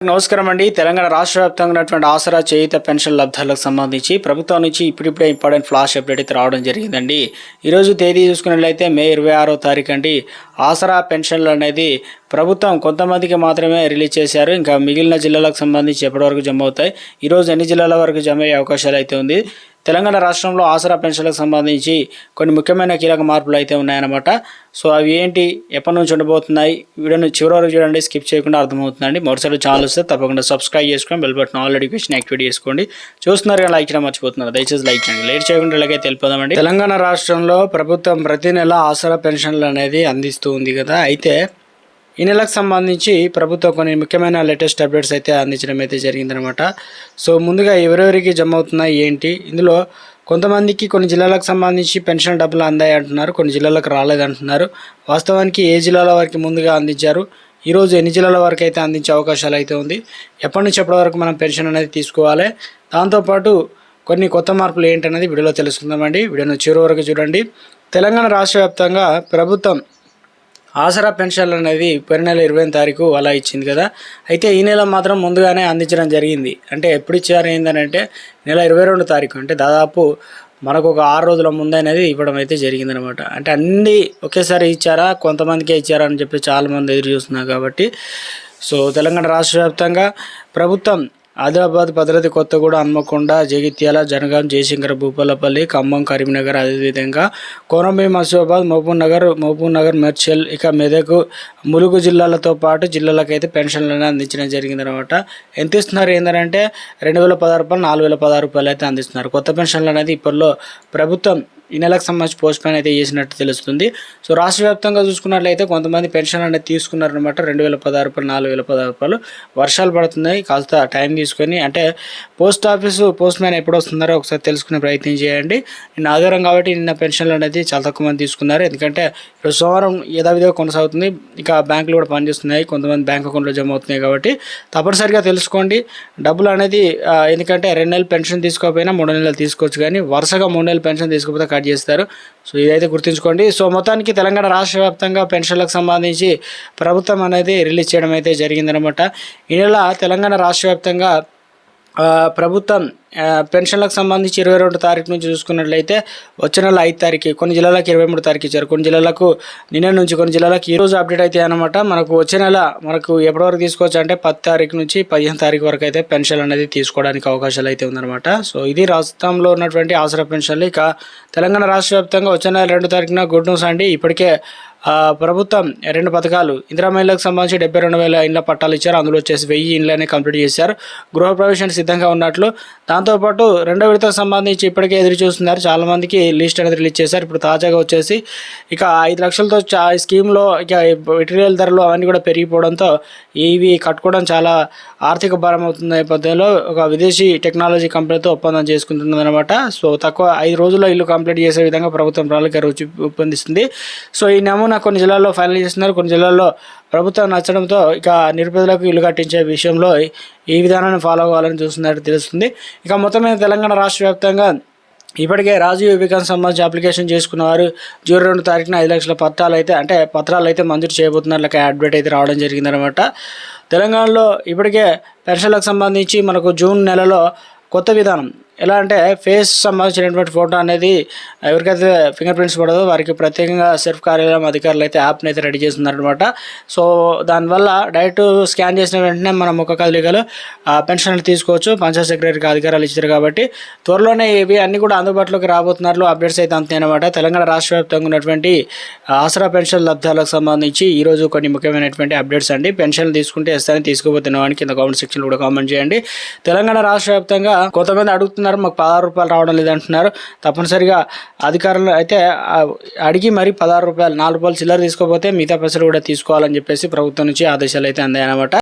నమస్కారం అండి తెలంగాణ రాష్ట్ర వ్యాప్తంగా ఉన్నటువంటి ఆసరా చేయుత పెన్షన్ లబ్ధాలకు సంబంధించి ప్రభుత్వం నుంచి ఇప్పుడిప్పుడే ఇంపార్టెంట్ ఫ్లాష్ అప్డేట్ అయితే రావడం జరిగిందండి. ఈరోజు తేదీ చూసుకున్నట్లయితే మే ఇరవై ఆరో తారీఖు అండి. ఆసరా పెన్షన్లు అనేది ప్రభుత్వం కొంతమందికి మాత్రమే రిలీజ్ చేశారు. ఇంకా మిగిలిన జిల్లాలకు సంబంధించి ఎప్పటివరకు జమ అవుతాయి? ఈరోజు ఎన్ని జిల్లాల వరకు జమ అయ్యే అవకాశాలు అయితే ఉంది? తెలంగాణ రాష్ట్రంలో ఆసరా పెన్షన్లకు సంబంధించి కొన్ని ముఖ్యమైన కీలక మార్పులు అయితే ఉన్నాయన్నమాట. సో అవి ఏంటి? ఎప్పటి నుంచి ఉండబోతున్నాయి? వీడియోని చివరి వరకు చూడండి. స్కిప్ చేయకుండా అర్థమవుతుందండి. మరోసారి ఛానల్ వస్తే తప్పకుండా సబ్స్క్రైబ్ చేసుకొని bell button all notification activate చేసుకోండి. చూస్తున్నారు కానీ లైక్ చేయడం మర్చిపోతున్నారు. దయచేసి లైక్ చేయండి. లేట్ చేయకుండా ఇలాగే తెలిపోదామండి తెలంగాణ రాష్ట్రంలో ప్రభుత్వం ప్రతి నెల ఆసరా పెన్షన్లు అనేది అందిస్తూ ఉంది కదా. అయితే ఈ నెలకు సంబంధించి ప్రభుత్వం కొన్ని ముఖ్యమైన లేటెస్ట్ అప్డేట్స్ అయితే అందించడం అయితే జరిగిందనమాట సో ముందుగా ఎవరెవరికి జమ అవుతున్నాయి ఏంటి? ఇందులో కొంతమందికి కొన్ని జిల్లాలకు సంబంధించి పెన్షన్ డబ్బులు అందాయి అంటున్నారు కొన్ని జిల్లాలకు రాలేదంటున్నారు వాస్తవానికి ఏ జిల్లాల వరకు ముందుగా అందించారు? ఈరోజు ఎన్ని జిల్లాల వరకు అయితే అందించే అవకాశాలు అయితే ఉంది? ఎప్పటి నుంచి ఎప్పటి వరకు మనం పెన్షన్ అనేది తీసుకోవాలి? దాంతోపాటు కొన్ని కొత్త మార్పులు ఏంటనేది వీడియోలో తెలుసుకుందామండి. వీడియోను చివరి వరకు చూడండి. తెలంగాణ రాష్ట్ర వ్యాప్తంగా ప్రభుత్వం ఆసరా పెన్షన్లు అనేది పోయిన నెల ఇరవై తారీఖు అలా ఇచ్చింది కదా. అయితే ఈ నెల మాత్రం ముందుగానే అందించడం జరిగింది. అంటే ఎప్పుడు ఇచ్చారు ఏంటంటే నెల ఇరవై రెండు తారీఖు. అంటే దాదాపు మనకు ఒక ఆరు రోజుల ముందు అనేది ఇవ్వడం అయితే జరిగిందనమాట. అంటే అన్నీ ఒకేసారి ఇచ్చారా? కొంతమందికే ఇచ్చారా అని చెప్పి చాలామంది ఎదురు చూస్తున్నారు కాబట్టి. సో తెలంగాణ రాష్ట్ర వ్యాప్తంగా ప్రభుత్వం ఆదిలాబాద్ భద్రాద్రి కొత్తగూడ హన్మకొండ జగిత్యాల జనగాం జయశంకర్ భూపాలపల్లి ఖమ్మం కరీంనగర్ అదేవిధంగా కోరంభీం మహబూబాబాద్ మహబూబ్ నగర్ మహబూబ్ నగర్ మెర్చల్ ఇక మెదక్ ములుగు జిల్లాలతో పాటు జిల్లాలకైతే అయితే పెన్షన్లను అందించడం జరిగిందనమాట. ఎంత ఇస్తున్నారు ఏంటంటే రెండు వేల పదహారు రూపాయలు నాలుగు వేల పదహారు రూపాయలు అయితే అందిస్తున్నారు. కొత్త పెన్షన్లు అనేది ఇప్పట్లో ప్రభుత్వం ఈ నెలకు సంబంధించి పోస్ట్ పోన్ అయితే చేసినట్టు తెలుస్తుంది. సో రాష్ట్ర వ్యాప్తంగా చూసుకున్నట్లయితే కొంతమంది పెన్షన్ అనేది తీసుకున్నారనమాట రెండు వేల పదహారు రూపాయలు నాలుగు వేల పదహారు రూపాయలు వర్షాలు పడుతున్నాయి. కాస్త టైం తీసుకొని అంటే పోస్ట్ ఆఫీసు పోస్ట్ మ్యాన్ ఎప్పుడు వస్తున్నారో ఒకసారి తెలుసుకునే ప్రయత్నం చేయండి. నిన్న ఆధారం కాబట్టి నిన్న పెన్షన్లు అనేది చాలా తక్కువ మంది తీసుకున్నారు. ఎందుకంటే ఇప్పుడు సోమవారం యథావిధిగా కొనసాగుతుంది. ఇక బ్యాంకులు కూడా పనిచేస్తున్నాయి. కొంతమంది బ్యాంక్ అకౌంట్లో జమ అవుతున్నాయి కాబట్టి తప్పనిసరిగా తెలుసుకోండి. డబ్బులు అనేది ఎందుకంటే రెండు నెలలు పెన్షన్ తీసుకోకపోయినా మూడు నెలలు తీసుకోవచ్చు. కానీ వరుసగా మూడు నెలలు పెన్షన్ తీసుకోకపోతే కట్ చేస్తారు. సో ఇదైతే గుర్తుంచుకోండి. సో మొత్తానికి తెలంగాణ రాష్ట్ర వ్యాప్తంగా పెన్షన్లకు సంబంధించి ప్రభుత్వం అనేది రిలీజ్ చేయడం అయితే జరిగిందనమాట. ఈ నెల తెలంగాణ రాష్ట్ర వ్యాప్తంగా ప్రభుత్వం పెన్షన్లకు సంబంధించి ఇరవై రెండు తారీఖు నుంచి చూసుకున్నట్లయితే వచ్చే నెల ఐదు తారీఖు కొన్ని జిల్లాలకు ఇరవై మూడు తారీఖు ఇచ్చారు. కొన్ని జిల్లాలకు నిన్న నుంచి కొన్ని జిల్లాలకు ఈ రోజు అప్డేట్ అయితే అనమాట మనకు వచ్చే నెల మనకు ఎప్పటి వరకు తీసుకోవచ్చు అంటే పది తారీఖు నుంచి పదిహేను తారీఖు వరకు అయితే పెన్షన్ అనేది తీసుకోవడానికి అవకాశాలు అయితే ఉందన్నమాట సో ఇది రాష్ట్రంలో ఉన్నటువంటి ఆసరా పెన్షన్లు. ఇక తెలంగాణ రాష్ట్ర వ్యాప్తంగా వచ్చే నెల రెండు తారీఖున గుడ్ న్యూస్ అండి. ఇప్పటికే ప్రభుత్వం రెండు పథకాలు ఇందిరా మహిళలకు సంబంధించి డెబ్బై రెండు వేల ఇండ్ల పట్టాలు ఇచ్చారు. అందులో వచ్చేసి వెయ్యి ఇండ్లనే కంప్లీట్ చేశారు. గృహప్రవేశానికి సిద్ధంగా ఉన్నట్లు. దాంతోపాటు రెండో విడతకు సంబంధించి ఇప్పటికే ఎదురు చూస్తున్నారు. చాలామందికి లిస్ట్ అనేది రిలీజ్ చేశారు. ఇప్పుడు తాజాగా వచ్చేసి ఇక ఐదు లక్షలతో చా ఈ స్కీమ్లో ఇక మెటీరియల్ ధరలు అవన్నీ కూడా పెరిగిపోవడంతో ఇవి కట్టుకోవడం చాలా ఆర్థిక భారం అవుతున్న నేపథ్యంలో ఒక విదేశీ టెక్నాలజీ కంపెనీతో ఒప్పందం చేసుకుంటుందన్నమాట సో తక్కువ ఐదు రోజుల్లో ఇల్లు కంప్లీట్ చేసే విధంగా ప్రభుత్వం ప్రణాళిక రుచి రూపొందిస్తుంది సో ఈ నమూనా కొన్ని జిల్లాల్లో ఫైనల్ చేస్తున్నారు. కొన్ని జిల్లాల్లో ప్రభుత్వం నచ్చడంతో ఇక నిరుపేదలకు ఇల్లు కట్టించే విషయంలో ఈ విధానాన్ని ఫాలో అవ్వాలని చూస్తున్నట్టు తెలుస్తుంది. ఇక మొత్తం మీద తెలంగాణ రాష్ట్ర వ్యాప్తంగా ఇప్పటికే రాజీవ్ వికాస్ సంబంధించి అప్లికేషన్ చేసుకున్న వారు జూన్ రెండు తారీఖున ఐదు లక్షల పత్రాలు అయితే అంటే పత్రాలు అయితే మంజూరు చేయబోతున్నారు. లేక అడ్వర్ట్ అయితే రావడం జరిగిందనమాట తెలంగాణలో ఇప్పటికే పెన్షన్లకు సంబంధించి మనకు జూన్ నెలలో కొత్త విధానం ఎలా అంటే ఫేస్ సంబంధించినటువంటి ఫోటో అనేది ఎవరికైతే ఫింగర్ ప్రింట్స్ పడదో వారికి ప్రత్యేకంగా సెల్ఫ్ కార్యాలయం అధికారులు అయితే యాప్ని అయితే రెడీ చేస్తున్నారనమాట సో దానివల్ల డైరెక్ట్ స్కాన్ చేసిన వెంటనే మన ముఖ కదలికలు ఆ పెన్షన్లు తీసుకోవచ్చు. పంచాయత్ సెక్రటరీకి అధికారాలు ఇచ్చారు కాబట్టి త్వరలోనే ఇవి అన్ని కూడా అందుబాటులోకి రాబోతున్నారు అప్డేట్స్ అయితే అంతే అనమాట తెలంగాణ రాష్ట్ర వ్యాప్తంగా ఉన్నటువంటి ఆసరా పెన్షన్ లబ్ధాలకు సంబంధించి ఈరోజు కొన్ని ముఖ్యమైనటువంటి అప్డేట్స్ అండి. పెన్షన్లు తీసుకుంటే ఇస్తారని తీసుకోబోతున్న వాడికి కింద కామెంట్ సెక్షన్లో కూడా కామెంట్ చేయండి. తెలంగాణ రాష్ట్ర వ్యాప్తంగా కొంతమంది అడుగుతున్నారు మాకు పదహారు రూపాయలు రావడం లేదంటున్నారు. తప్పనిసరిగా అధికారులు అయితే అడిగి మరి పదహారు రూపాయలు నాలుగు రూపాయలు చిల్లర తీసుకోకపోతే మిగతా పైసలు కూడా తీసుకోవాలని చెప్పేసి ప్రభుత్వం నుంచి ఆదేశాలు అయితే అందాయన్నమాట.